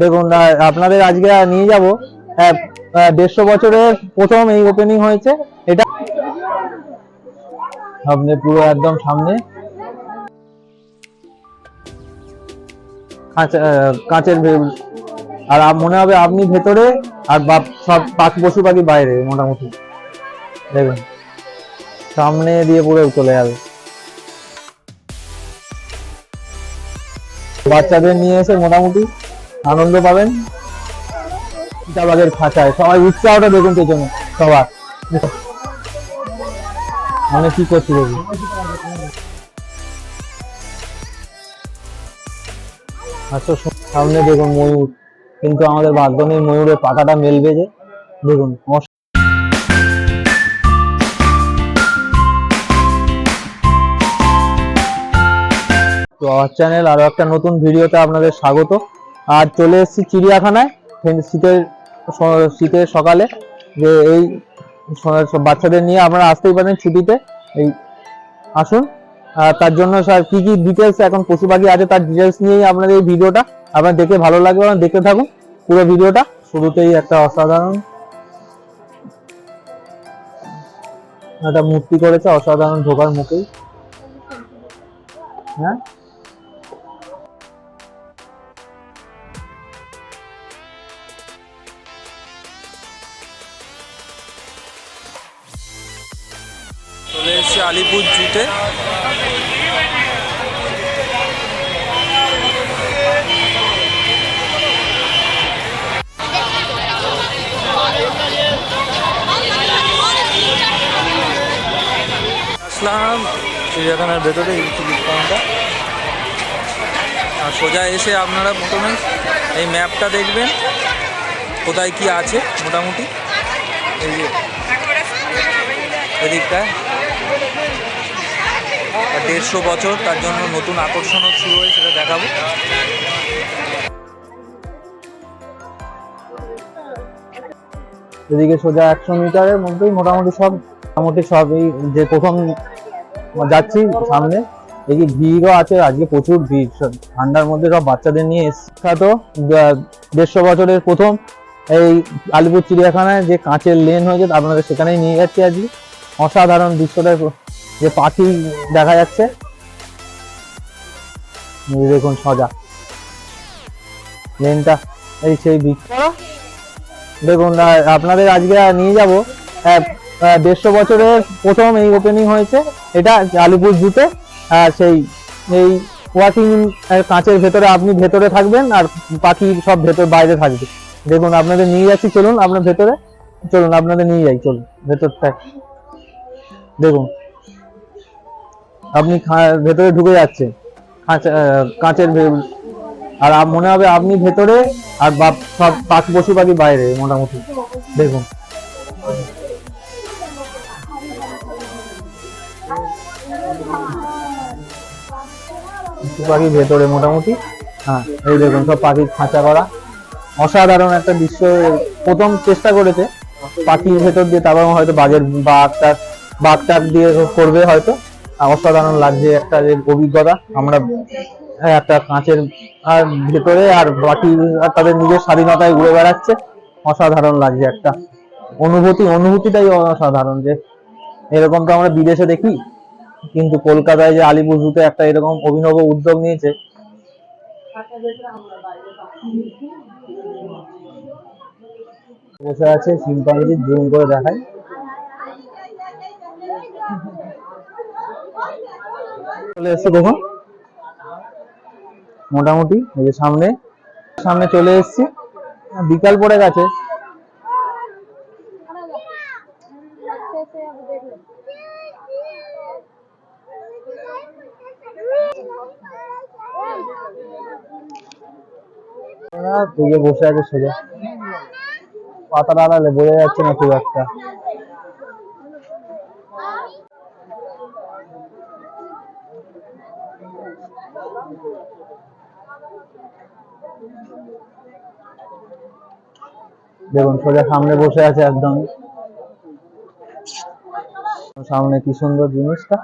দেখুন আপনাদের আজকে নিয়ে যাব। দেড়শো বছরের প্রথম এই ওপেনিং হয়েছে। এটা আপনি পুরো একদম সামনে। কাঁচের আর মনে হবে আপনি ভেতরে, আর সব পাখি পশু পাখি বাইরে, মোটামুটি। দেখুন, সামনে দিয়ে পুরো চলে যাবে। বাচ্চাদের নিয়ে এসে মোটামুটি আনন্দ পাবেন। চিতাবাঘের খাঁচায়। সবাই উৎসাহটা দেখুন পেছনে, সবার। মানে কি করছি দেখুন। আচ্ছা সামনে দেখুন ময়ূর। কিন্তু আমাদের ভাগ্য নেই ময়ূরের পাতাটা মেলবে যে। দেখুন তো চ্যানেল আরও একটা নতুন ভিডিওতে আপনাদের স্বাগত। আর চলে এসেছি চিড়িয়াখানায় শীতের শীতের সকালে। যে এই বাচ্চাদের নিয়ে আপনারা আসতেই পারেন ছুটিতে। এই আসুন। আর তার জন্য স্যার কি কি ডিটেলস এখন পশু পাখি আছে তার ডিটেলস নিয়েই আপনাদের এই ভিডিওটা। আপনার দেখে ভালো লাগবে এবং দেখতে থাকুন পুরো ভিডিওটা। শুরুতেই একটা অসাধারণ একটা মূর্তি করেছে, অসাধারণ ঢোকার মুখেই। হ্যাঁ? আলিপুর জুতে আসলাম চিড়িয়াখানার ভেতরে, এই টিকিট আর সোজা এসে আপনারা প্রথমে এই ম্যাপটা দেখবেন, কোথায় কি আছে মোটামুটি। এই যে, এদিকটায়। দেড়শো বছর, তার জন্য নতুন আকর্ষণও শুরু হয়েছে, সেটা দেখাবো। এদিকে সোজা একশো মিটারের মধ্যেই মোটামুটি সব মোটামুটি সব এই যে প্রথম যাচ্ছি সামনে, দেখি ভিড়ও আছে, আজকে প্রচুর ভিড় ঠান্ডার মধ্যে সব বাচ্চাদের নিয়ে এসছে। তো দেড়শো বছরের প্রথম এই আলিপুর চিড়িয়াখানায় যে কাঁচের লেন হয়েছে, আপনাদের সেখানেই নিয়ে যাচ্ছি আজকে। অসাধারণ দৃশ্যটা যে পাখি দেখা যাচ্ছে। দেখুন সজা। লেনটা এই সেই দেখুন আপনাদের আজকে নিয়ে যাব দেড়শো বছরের প্রথম এই ওপেনিং হয়েছে। এটা আলিপুর জুতে আর সেই এই ওয়াকিং কাঁচের ভেতরে আপনি ভেতরে থাকবেন আর পাখি সব ভেতর বাইরে থাকবে। দেখুন আপনাদের নিয়ে যাচ্ছি চলুন আপনার ভেতরে। চলুন আপনাদের নিয়ে যাই চলুন ভেতরটায়। দেখুন আপনি ভেতরে ঢুকে যাচ্ছে। কাঁচের আর মনে হবে আপনি ভেতরে আর বাপ সব পাখি, পশু পাখি বাইরে, মোটামুটি। দেখুন। পাখি ভেতরে মোটামুটি। হ্যাঁ এই দেখুন, সব পাখি খাঁচা করা। অসাধারণ একটা দৃশ্য। প্রথম চেষ্টা করেছে। পাখির ভেতর দিয়ে তারপর হয়তো বাঘের বাঘটার বাঘটার দিয়ে করবে হয়তো। অসাধারণ লাগছে একটা যে অভিজ্ঞতা। আমরা একটা কাঁচের আর ভেতরে আর বাকি তাদের নিজের স্বাধীনতায় ঘুরে বেড়াচ্ছে। অসাধারণ লাগছে একটা অনুভূতি, অনুভূতিটাই অসাধারণ যে এরকম তো আমরা বিদেশে দেখি, কিন্তু কলকাতায় যে আলিপুর একটা এরকম অভিনব উদ্যোগ নিয়েছে। বসে আছে শিম্পাঞ্জি জুম করে দেখায়। চলে এসছে দেখুন। মোটামুটি, এই যে সামনে সামনে চলে এসেছি। বিকাল পড়ে গেছে। তুই বসে আছে সোজা। পাতাটা আড়ালে বোঝা যাচ্ছে না খুব একটা। দেখুন সোজা সামনে বসে আছে একদম। সামনে কি সুন্দর জিনিসটা।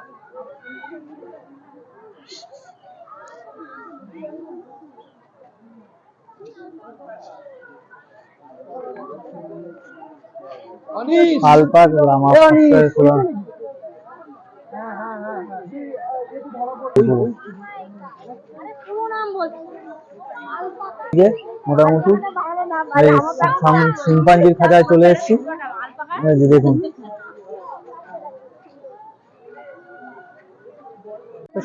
আলপাক লামা ফস্টার খোলা যে মোটামুটি? শিম্পাঞ্জির খাঁচায় চলে এসেছি। দেখুন।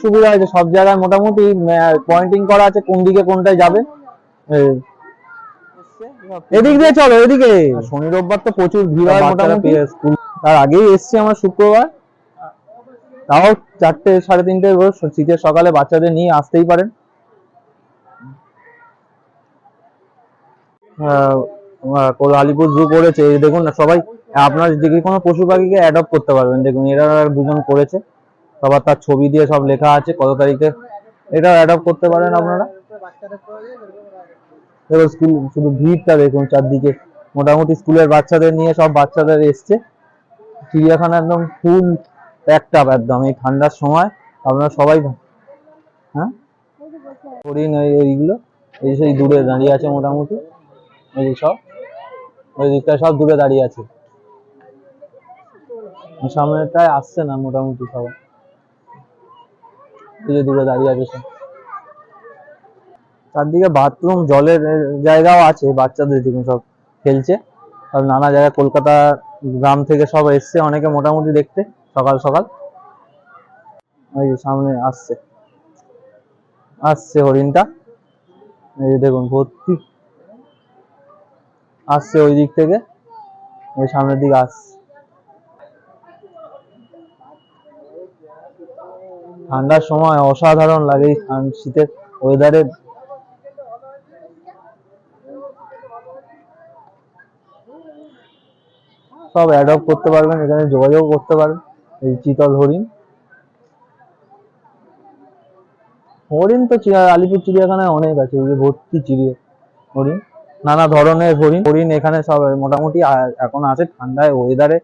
সুবিধা হয়েছে সব জায়গায় মোটামুটি পয়েন্টিং করা আছে কোন দিকে কোনটায় যাবে। এদিক দিয়ে চলো এদিকে। শনি রোববার তো প্রচুর ভিড় হয় মোটামুটি। স্কুল। তার আগেই এসছি আমার শুক্রবার। তাও চারটে সাড়ে তিনটে শীতের সকালে বাচ্চাদের নিয়ে আসতেই পারেন। আলিপুর জু করেছে। দেখুন না, সবাই, আপনার দিকে কোনো পশু পাখিকে অ্যাডপ্ট করতে পারবেন, দেখুন এরা দুজন করেছে। সবার তার ছবি দিয়ে সব লেখা আছে, কত তারিখে এটা অ্যাডপ্ট করতে পারেন আপনারা। এবার স্কুল শুধু ভিড়টা দেখুন চারদিকে। মোটামুটি স্কুলের বাচ্চাদের নিয়ে সব বাচ্চাদের এসছে। চিড়িয়াখানা একদম ফুল প্যাকড আপ একদম, এই ঠান্ডার সময়। আপনারা সবাই হ্যাঁ? হরিণ, এই- এইগুলো, এই সেই দূরে দাঁড়িয়ে আছে মোটামুটি। এই সব ওই সব দূরে দাঁড়িয়ে আছে। সামনেটায় আসছে না মোটামুটি এই যে দূরে দাঁড়িয়ে আছে সব। চারদিকে বাথরুম জলের জায়গাও আছে, বাচ্চাদের দেখুন সব খেলছে। আর নানা জায়গায় কলকাতা গ্রাম থেকে সব এসছে অনেকে মোটামুটি দেখতে, সকাল সকাল। ওই যে সামনে আসছে। আসছে হরিণটা। এই যে দেখুন, ভর্তি। আসছে ওই দিক থেকে। ওই সামনের দিকে আসছে ঠান্ডার সময় অসাধারণ লাগে শীতের ওয়েদারে সব অ্যাডপ্ট করতে পারবেন, এখানে যোগাযোগ করতে পারবেন। এই চিতল হরিণ। হরিণ তো আলিপুর চিড়িয়াখানায় অনেক আছে ভর্তি চিড়িয়া হরিণ। নানা ধরনের হরিণ। হরিণ এখানে সব মোটামুটি এখন আছে ঠান্ডায় ওয়েদারে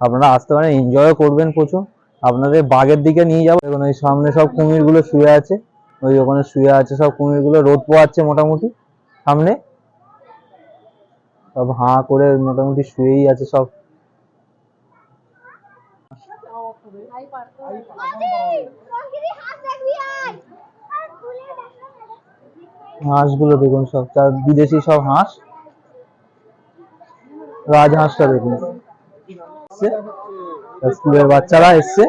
আপনারা আসতে পারেন এনজয়ও করবেন প্রচুর। আপনাদের বাঘের দিকে নিয়ে যাব। দেখুন ওই সামনে সব কুমিরগুলো শুয়ে আছে। ওই ওখানে শুয়ে আছে সব কুমিরগুলো রোদ পোয়াচ্ছে মোটামুটি। সামনে সব হাঁ করে মোটামুটি শুয়েই আছে সব। হাঁসগুলো দেখুন সব, তার বিদেশি সব হাঁস। রাজহাঁসটা দেখুন। স্কুলের বাচ্চারা এসছে।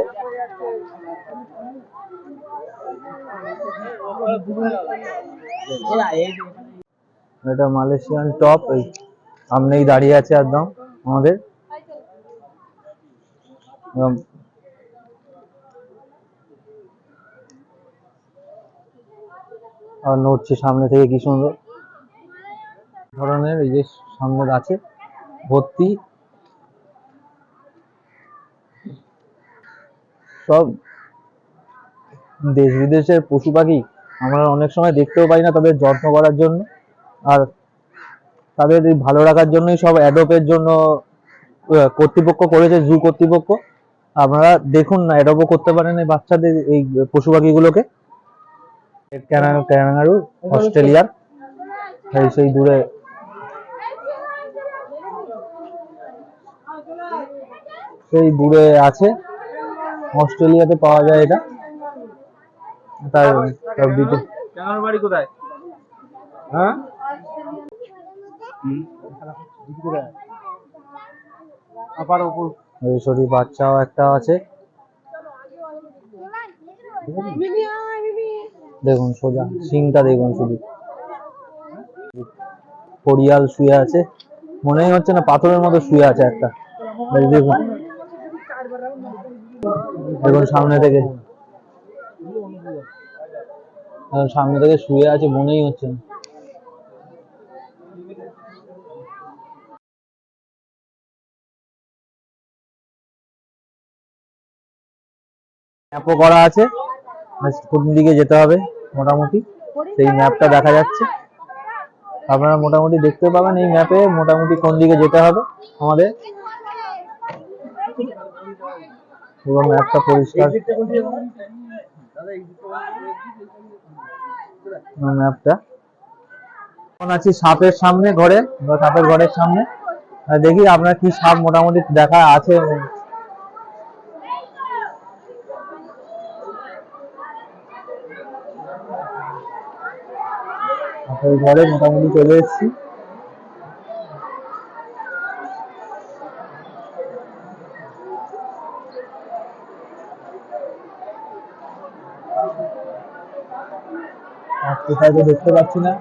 এটা মালয়েশিয়ান টপ, এই সামনেই দাঁড়িয়ে আছে একদম আমাদের। আর নড়ছে সামনে থেকে কি সুন্দর। ধরনের এই যে সামনে আছে, ভর্তি। সব দেশ বিদেশের পশু পাখি আমরা অনেক সময় দেখতেও পাই না তাদের যত্ন করার জন্য। আর তাদের ভালো রাখার জন্যই সব অ্যাডপের জন্য কর্তৃপক্ষ করেছে, জু কর্তৃপক্ষ। আপনারা দেখুন না, অ্যাডপও করতে পারেন এই বাচ্চাদের, এই পশু পাখিগুলোকে। ক্যানাগারু অস্ট্রেলিয়ার। এই সেই দূরে। সেই দূরে আছে। অস্ট্রেলিয়াতে পাওয়া যায় এটা। তার সব বাড়ি কোথায়? হ্যাঁ? আবার উপর এই বাচ্চাও একটা আছে। দেখুন সোজা, সিংটা দেখুন শুধু। পরিয়াল শুয়ে আছে। মনেই হচ্ছে না পাথরের মতো শুয়ে আছে একটা। দেখুন। দেখুন সামনে থেকে। সামনে থেকে শুয়ে আছে, মনেই হচ্ছে না। করা আছে। কোন দিকে যেতে হবে মোটামুটি? সেই ম্যাপটা দেখা যাচ্ছে। আপনারা মোটামুটি দেখতে পাবেন এই ম্যাপে মোটামুটি কোন দিকে যেতে হবে আমাদের। ম্যাপটা পরিষ্কার। ম্যাপটা এখন আছি সাপের সামনে ঘরে, সাপের ঘরের সামনে। দেখি আপনার কি সাপ মোটামুটি দেখা আছে সাপের ঘরে মোটামুটি চলে এসেছি। কোথায় তো দেখতে পাচ্ছি না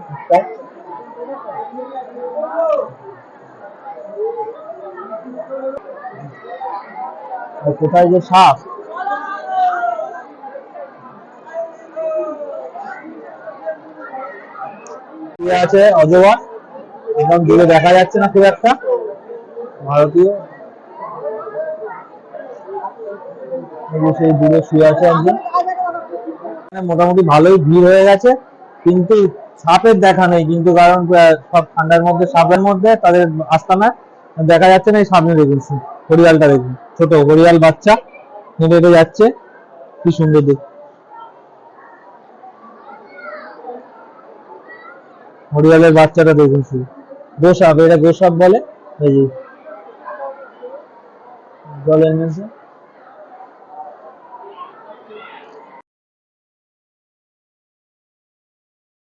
কোথায় যে সাপ? শুয়ে আছে একদম দূরে দেখা যাচ্ছে না খুব একটা। ভারতীয়। সেই দূরে শুয়ে আছে একজন। মোটামুটি ভালোই ভিড় হয়ে গেছে, কিন্তু সাপের দেখা নেই, কিন্তু কারণ সব ঠান্ডার মধ্যে, সাপের মধ্যে তাদের আস্তানা দেখা যাচ্ছে না এই সামনে দেখুন হরিয়ালটা দেখুন। ছোট হরিয়াল বাচ্চা, হেঁটে হেঁটে যাচ্ছে। কি সুন্দর দেখ হরিয়ালের বাচ্চাটা দেখুন গোসাপ, এটা গোসাপ বলে? এই যে। জলে এনেছে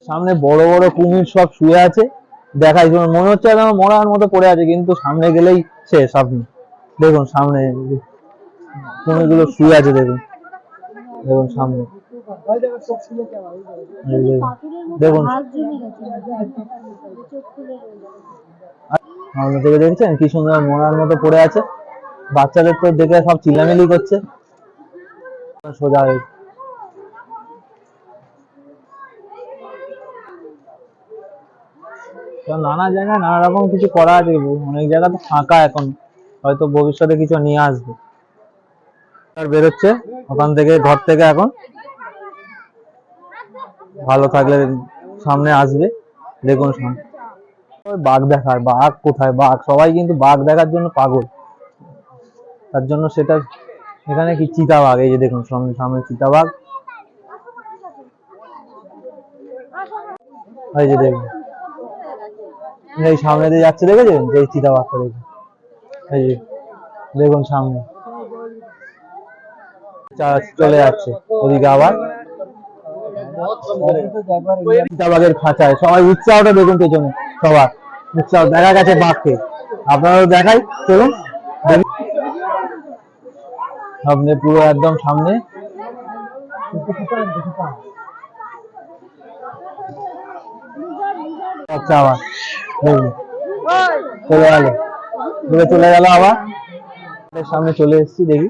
সামনে বড় বড় কুমির সব শুয়ে আছে। দেখাই মনে হচ্ছে একদম মরার মতো পড়ে আছে, কিন্তু সামনে গেলেই শেষ আপনি দেখুন, সামনে কুমিরগুলো শুয়ে আছে, দেখুন। দেখুন, সামনে। দেখুন। সামনে থেকে দেখছেন কি সুন্দর মতো পড়ে আছে। বাচ্চাদের তো দেখে সব চিল্লামিলি করছে। সোজা হয়ে। নানা জায়গায় নানা রকম কিছু করা আছে অনেক জায়গা তো ফাঁকা এখন। হয়তো ভবিষ্যতে কিছু নিয়ে আসবে। আর বেরোচ্ছে ওখান থেকে ঘর থেকে এখন। ভালো থাকলে সামনে আসবে, দেখুন সামনে। বাঘ দেখার, বাঘ কোথায়? বাঘ, সবাই কিন্তু বাঘ দেখার জন্য পাগল। তার জন্য সেটা, এখানে কি চিতাবাঘ? এই যে দেখুন, সামনে সামনে চিতাবাঘ। এই যে দেখুন, এই সামনে দিয়ে যাচ্ছে, দেখেছেন? যে চিতাবাঘটা দেখুন। এই যে, দেখুন সামনে। চলে যাচ্ছে, ওদিকে আবার। খাঁচায় সবাই উৎসাহটা দেখুন পেছনে সবার। উৎসাহ দেখা গেছে বাঘকে। আপনারাও দেখাই চলুন। সামনে পুরো একদম সামনে। আচ্ছা আবার। চলে গেল। দূরে চলে গেল আবার। সামনে চলে এসেছি দেখি।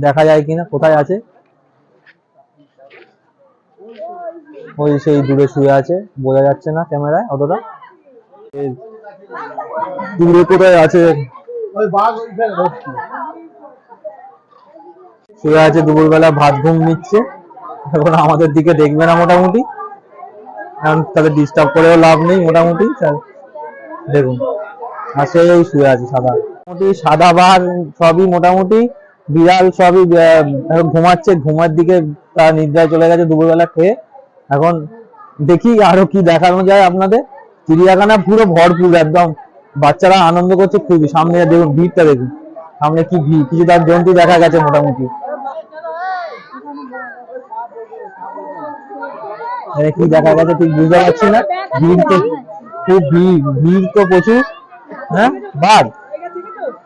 দেখা যায় কিনা কোথায় আছে। ওই সেই দূরে শুয়ে আছে, বোঝা যাচ্ছে না ক্যামেরায় অতটা। দূরে কোথায় আছে? শুয়ে আছে দুপুরবেলা, ভাত ঘুম নিচ্ছে। এখন আমাদের দিকে দেখবে না মোটামুটি। এখন তাদের ডিস্টার্ব করেও লাভ নেই মোটামুটি দেখুন। আর সেই শুয়ে আছে সাদা। মোটামুটি সাদা বার সবই মোটামুটি, বিড়াল সবই ঘুমাচ্ছে, ঘুমার দিকে তার নিদ্রায় চলে গেছে দুপুরবেলা খেয়ে। এখন দেখি আরও কি দেখানো যায় আপনাদের। চিড়িয়াখানা পুরো ভরপুর, একদম বাচ্চারা আনন্দ করছে খুবই। সামনে দেখুন, ভিড়টা দেখুন। সামনে কি ভিড়, কিছু তার জন্তু দেখা গেছে মোটামুটি। কি দেখা গেছে ঠিক বুঝতে পারছি না। ভিড় তো, খুব ভিড় ভিড় তো প্রচুর। হ্যাঁ বাঘ?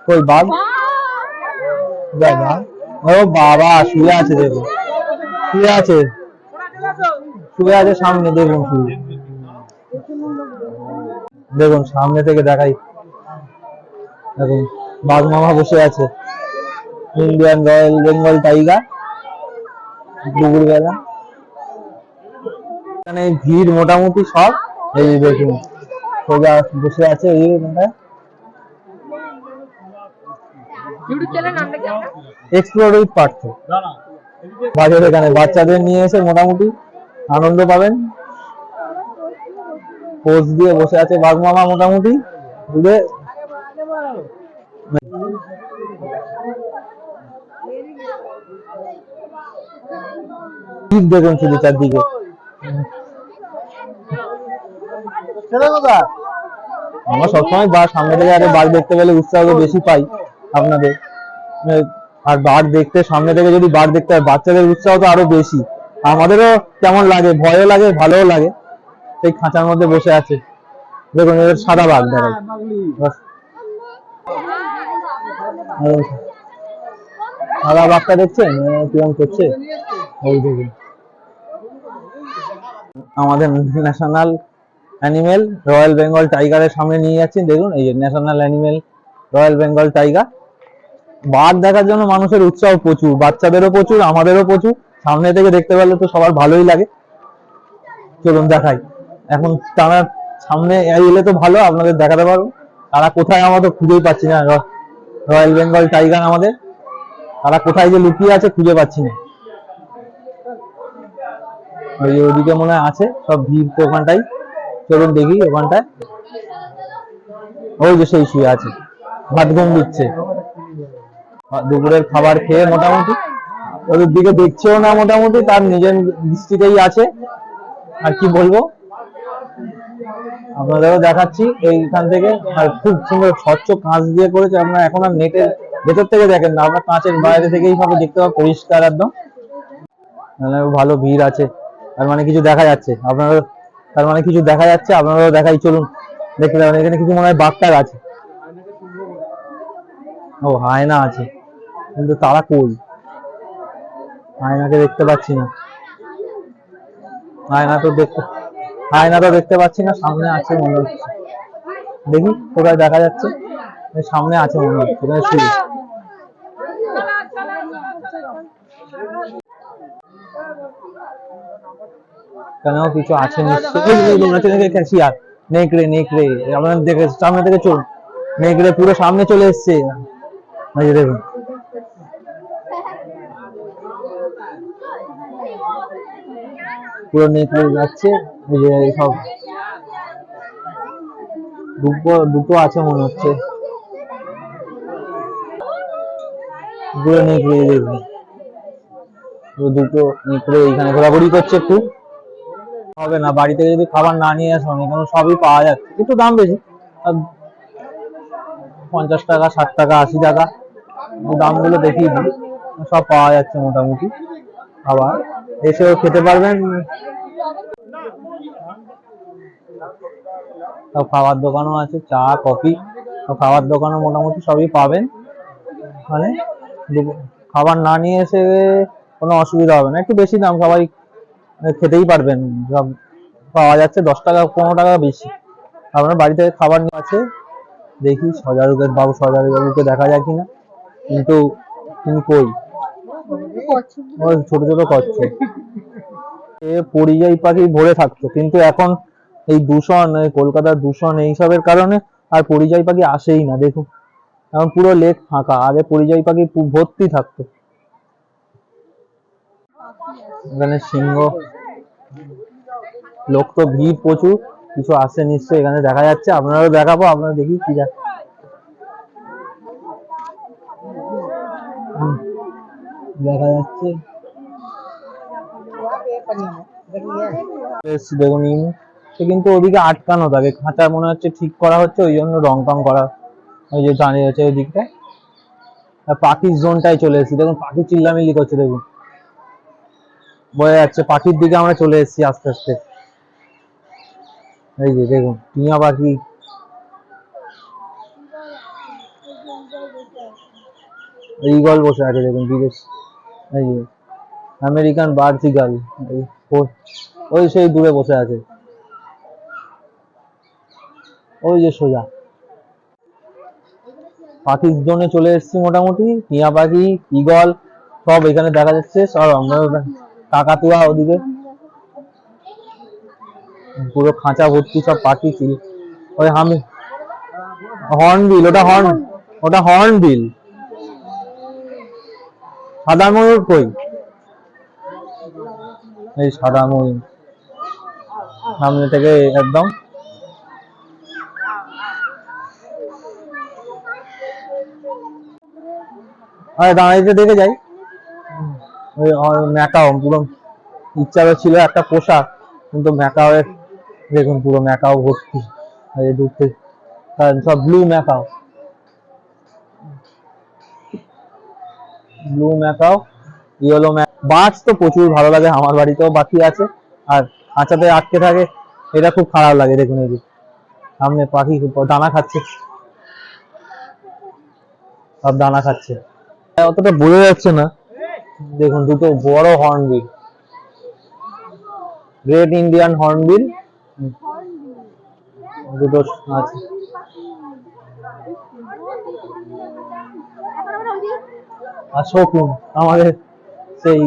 কই, বাঘ? বাঘ। ও বাবা, শুয়ে আছে দেখুন। শুয়ে আছে। শুয়ে আছে সামনে দেখুন শুয়ে দেখুন সামনে থেকে দেখাই। দেখুন বাঘ মামা বসে আছে। ইন্ডিয়ান রয়্যাল বেঙ্গল টাইগার দুপুর বেলা এখানে ভিড় মোটামুটি সব। এই দেখুন সোজা বসে আছে এই এক্সপ্লোর উইথ পার্থ। বাজার এখানে বাচ্চাদের নিয়ে এসে মোটামুটি আনন্দ পাবেন? পোজ দিয়ে বসে আছে বাঘ মামা মোটামুটি। দূরে। দেখুন শুধু চারদিকে। আমরা সবসময় বা সামনে থেকে আরে বাঘ দেখতে পেলে উৎসাহ বেশি পাই আপনাদের। আর বাঘ দেখতে সামনে থেকে যদি বাঘ দেখতে হয় বাচ্চাদের উৎসাহ তো আরও বেশি। আমাদেরও কেমন লাগে, ভয়ও লাগে, ভালোও লাগে। সেই খাঁচার মধ্যে বসে আছে। দেখুন, এদের সাদা বাঘ দেখাই সাদা বাঘটা দেখছেন? কিরম করছে? আমাদের ন্যাশনাল অ্যানিমেল, রয়্যাল বেঙ্গল টাইগারের সামনে নিয়ে যাচ্ছি দেখুন, এই যে national animal, royal Bengal tiger. বাঘ দেখার জন্য মানুষের উৎসাহ প্রচুর, বাচ্চাদেরও প্রচুর, আমাদেরও প্রচুর। সামনে থেকে দেখতে পেলে তো সবার ভালোই লাগে। চলুন দেখাই। এখন তারা সামনে এলে তো ভালো, আপনাদের দেখাতে পারব। তারা কোথায় আমরা তো খুঁজেই পাচ্ছি না। রয়্যাল বেঙ্গল টাইগার আমাদের। তারা কোথায় যে লুকিয়ে আছে খুঁজে পাচ্ছি না। ওই ওদিকে মনে আছে, সব ভিড় তো ওখানটাই। চলুন দেখি ওখানটায়। ওই যে সেই শুয়ে আছে। ভাত ঘুম দিচ্ছে। দুপুরের খাবার খেয়ে মোটামুটি ওদের দিকে দেখছেও না মোটামুটি, তার নিজের দৃষ্টিতেই আছে। আর কি বলব? আপনাদেরও দেখাচ্ছি, এইখান থেকে। আর খুব সুন্দর স্বচ্ছ কাঁচ দিয়ে করেছে। আপনারা এখন আর নেটের ভেতর থেকে দেখেন না। আপনার কাঁচের বাইরে থেকেই সব দেখতে পাবেন, পরিষ্কার একদম। মানে ভালো ভিড় আছে। তার মানে কিছু দেখা যাচ্ছে। আপনারা তার মানে কিছু দেখা যাচ্ছে, আপনারাও দেখাই। চলুন দেখতে পাবেন এখানে কিছু মনে হয় বাঘটার আছে। ও, হায়না আছে। কিন্তু তারা কই? হায়নাকে দেখতে পাচ্ছি না। আয়না তো দেখতে হায়না তো দেখতে পাচ্ছি না, সামনে আছে মনে হচ্ছে। দেখি, কোথায় দেখা যাচ্ছে? সামনে আছে মনে হচ্ছে। কেন, কিছু আছে ক্যাশিয়ার নেকড়ে নেকড়ে আপনার দেখে সামনে থেকে চলুন নেকড়ে পুরো সামনে চলে এসছে। দেখুন। পুরো নেকড়ে যাচ্ছে, এই যে সব দুটো দুটো আছে মনে হচ্ছে। পুরো দেখুন পুরো দুটো নেকড়ে এখানে ঘোরাঘুরি করছে খুব। হবে না বাড়ি থেকে যদি খাবার না নিয়ে আসো এখানে সবই পাওয়া যাচ্ছে। একটু দাম বেশি পঞ্চাশ টাকা, ষাট টাকা, আশি টাকা। দামগুলো দেখিয়ে দিই, সব পাওয়া যাচ্ছে মোটামুটি আবার এসেও খেতে পারবেন। খাবার দোকানও আছে, চা, কফি খাবার দোকানও মোটামুটি সবই পাবেন। মানে খাবার না নিয়ে এসে কোনো অসুবিধা হবে না। একটু বেশি দাম সবাই খেতেই পারবেন। সব পাওয়া যাচ্ছে দশ টাকা, পনেরো টাকা বেশি। আপনার বাড়ি থেকে খাবার নিয়ে আছে, দেখি সজারুকের বাবু সজারু বাবুকে দেখা যায় কিনা। কিন্তু তিনি কই? ওই ছোট ছোট কচ্ছে এ পরিযায়ী পাখি ভরে থাকতো, কিন্তু এখন এই দূষণ কলকাতার দূষণ এইসবের কারণে আর পরিযায়ী পাখি আসেই না এখন পুরো লেক ফাঁকা, আগে পরিযায়ী পাখি ভর্তি থাকতো। এখানে সিংহ, লোক তো ভিড় প্রচুর, কিছু আসে নিশ্চয়ই, এখানে দেখা যাচ্ছে, আপনারাও দেখাবো, আপনারা দেখি কি হুম, দেখা যাচ্ছে। সে কিন্তু ওদিকে আটকানো থাকে খাঁচা মনে হচ্ছে ঠিক করা হচ্ছে, ওই জন্য রং টং করা ওই যে দাঁড়িয়ে আছে ওই দিকটায় পাখির জোনটায় চলে এসেছি। দেখুন, পাখি চিল্লামিল্লি করছে, দেখুন। বোঝা যাচ্ছে পাখির দিকে আমরা চলে এসেছি আস্তে আস্তে। এই যে, দেখুন, টিয়া পাখি। ঈগল বসে আছে, দেখুন, বিদেশ। এই আমেরিকান বার্ড ইগল ওই সেই দূরে বসে আছে। ওই যে সোজা। পাখির জন্য চলে এসেছি মোটামুটি, টিয়া পাখি, ঈগল, সব এখানে দেখা যাচ্ছে। সব আমরা কাকাতুয়া ওদিকে। পুরো খাঁচা ভর্তি সব পাখি ছিল ওই হামি হর্নবিল ওটা হর্ন ওটা হর্নবিল সাদা ময়ূর কই? এই সাদা ময়ূর সামনে থেকে একদম আরে দাঁড়াইতে দেখে যাই। ওই ম্যাকাও, পুরো ইচ্ছা ছিল একটা পোশাক, কিন্তু ম্যাকাওয়ের, দেখুন পুরো ম্যাকাও ভর্তি। দূর থেকে সব blue macaw. Blue macaw yellow mac birds তো প্রচুর ভালো লাগে আমার বাড়িতেও বাকি আছে। আর খাঁচাতে আটকে থাকে, এটা খুব খারাপ লাগে দেখুন এই যে। সামনে পাখি দানা খাচ্ছে। সব দানা খাচ্ছে। অতটা বোঝা যাচ্ছে না। দেখুন, দুটো বড় হর্নবিল গ্রেট ইন্ডিয়ান হর্নবিল দুটো আছে। আর শকুন আমাদের সেই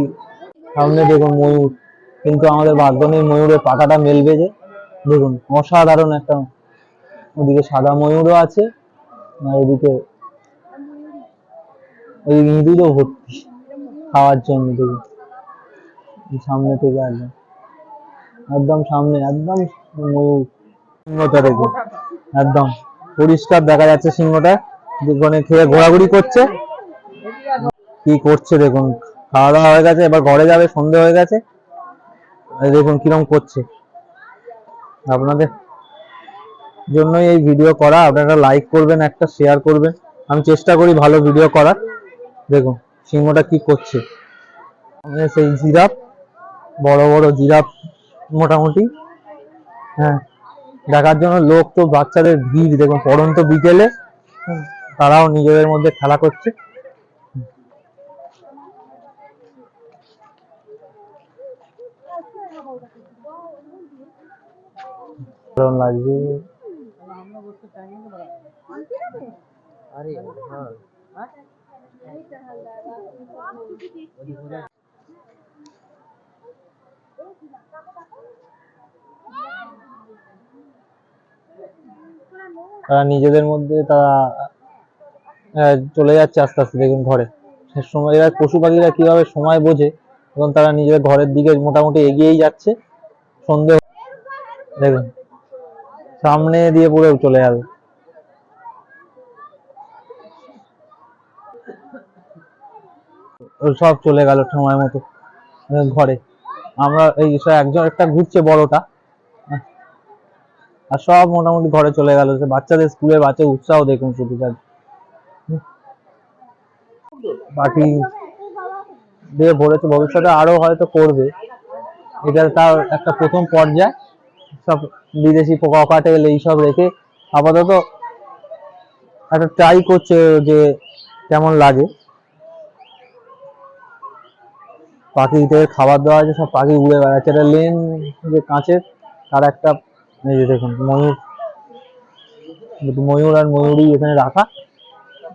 সামনে দেখুন ময়ূর। কিন্তু আমাদের ভাগ্য নেই ময়ূরের পাখাটা মেলবে যে। দেখুন, অসাধারণ একটা ওদিকে সাদা ময়ূরও আছে এদিকে ওইদিকে ইঁদুরও ভর্তি খাওয়ার জন্য, দেখুন। সামনে থেকে একদম একদম সামনে, একদম ময়ূর সিংহটা দেখুন। একদম পরিষ্কার দেখা যাচ্ছে সিংহটা। ওখানে খেয়ে ঘোরাঘুরি করছে। কি করছে দেখুন খাওয়া দাওয়া হয়ে গেছে, এবার ঘরে যাবে, সন্ধে হয়ে গেছে। দেখুন কিরম করছে। আপনাদের জন্যই এই ভিডিও করা, আপনারা লাইক করবেন, একটা শেয়ার করবেন। আমি চেষ্টা করি ভালো ভিডিও করার। দেখুন, সিংহটা কি করছে। সেই জিরাফ, বড় বড় জিরাফ মোটামুটি। হ্যাঁ দেখার জন্য লোক তো বাচ্চাদের ভিড়, দেখুন, পড়ন্ত বিকেলে। তারাও নিজেদের মধ্যে খেলা করছে। তারা নিজেদের মধ্যে তারা চলে যাচ্ছে আস্তে আস্তে দেখুন ঘরে। সময় এরা পশু পাখিরা কীভাবে সময় বোঝে এবং তারা নিজেদের ঘরের দিকে মোটামুটি এগিয়েই যাচ্ছে, সন্ধে দেখুন, সামনে দিয়ে পুরো চলে যাবে। সব চলে গেল সময় মতো ঘরে। আমরা এই একজন, একটা ঘুরছে বড়টা, আর সব মোটামুটি ঘরে চলে গেল। বাচ্চাদের স্কুলের বাচ্চা উৎসাহ দেখুন শুধু বাকি দিয়ে ভরেছে ভবিষ্যতে আরও হয়তো করবে। এটা তার একটা প্রথম পর্যায়। সব বিদেশি পোকা কাটেল এইসব রেখে আপাতত একটা ট্রাই করছে যে কেমন লাগে। পাখিদের খাবার দেওয়া আছে, সব পাখি উড়ে বেড়াচ্ছে। একটা লেন যে কাঁচের, তার একটা দেখুন, ময়ূর। ময়ূর আর ময়ূরই এখানে রাখা।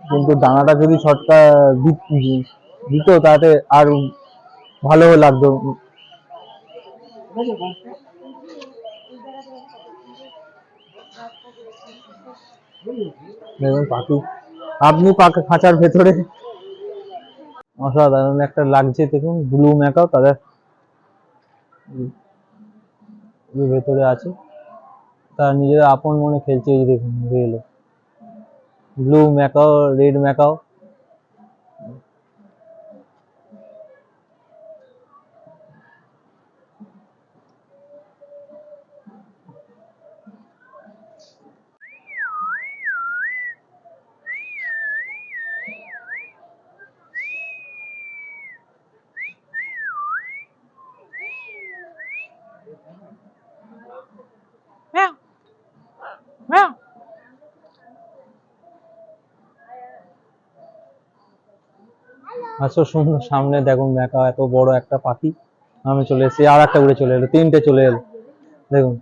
কিন্তু দানাটা যদি শর্টটা দিত তাতে আর ভালো লাগতো। দেখুন পাখি। আপনি পাখি খাঁচার ভেতরে। অসাধারণ একটা লাগছে, দেখুন ব্লু ম্যাকাও তাদের ভেতরে আছে। তারা নিজেরা আপন মনে খেলছে দেখুন এলো। ব্লু ম্যাকাও রেড ম্যাকাও আসো সুন্দর সামনে দেখুন ম্যাকা, এত বড় একটা পাখি। আমি চলে এসেছি আর একটা উড়ে চলে এলো, তিনটে চলে এলো। দেখুন,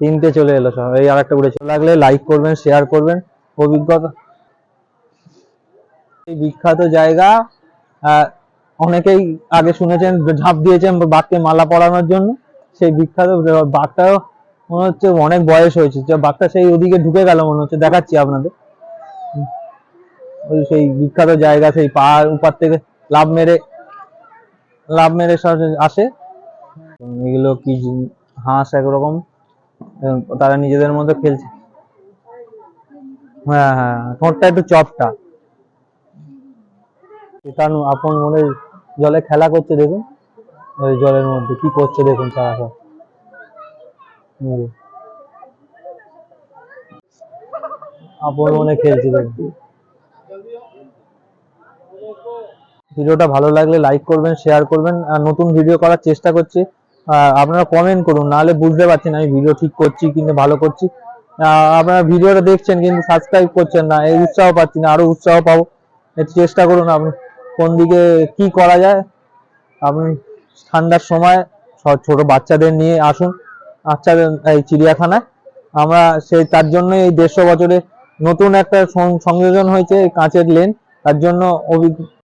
তিনটে চলে এলো সব, এই আর একটা উড়ে চলে লাগলে লাইক করবেন শেয়ার করবেন, অভিজ্ঞতা। এই বিখ্যাত জায়গা অনেকেই আগে শুনেছেন, ঝাঁপ দিয়েছেন বাঘকে মালা পরানোর জন্য। সেই বিখ্যাত বাঘটাও মনে হচ্ছে অনেক বয়স হয়েছে বাঘটা সেই ওদিকে ঢুকে গেল মনে হচ্ছে, দেখাচ্ছি আপনাদের। সেই বিখ্যাত জায়গা, সেই পাহাড় উপর থেকে লাভ মেরে লাভ মেরে আসে। এগুলো কি হাঁস একরকম? তারা নিজেদের মধ্যে খেলছে। হ্যাঁ হ্যাঁ ঠোঁটটা একটু চপটা। কারণ আপন মনে জলে খেলা করছে, দেখুন। ওই জলের মধ্যে কি করছে, দেখুন তারা সব। আপন মনে খেলছি দেখছি ভিডিওটা ভালো লাগলে লাইক করবেন শেয়ার করবেন, আর নতুন ভিডিও করার চেষ্টা করছি। আপনারা কমেন্ট করুন, নাহলে বুঝতে পারছি না আমি ভিডিও ঠিক করছি কিন্তু ভালো করছি। আপনারা ভিডিওটা দেখছেন কিন্তু সাবস্ক্রাইব করছেন না, এই উৎসাহ পাচ্ছি না, আরও উৎসাহ পাবো। চেষ্টা করুন আপনি, কোন দিকে কি করা যায়। আপনি ঠান্ডার সময় সব ছোট বাচ্চাদের নিয়ে আসুন। বাচ্চাদের এই চিড়িয়াখানায়। আমরা সেই, তার জন্য এই দেড়শো বছরে নতুন একটা সংযোজন হয়েছে কাঁচের লেন। তার জন্য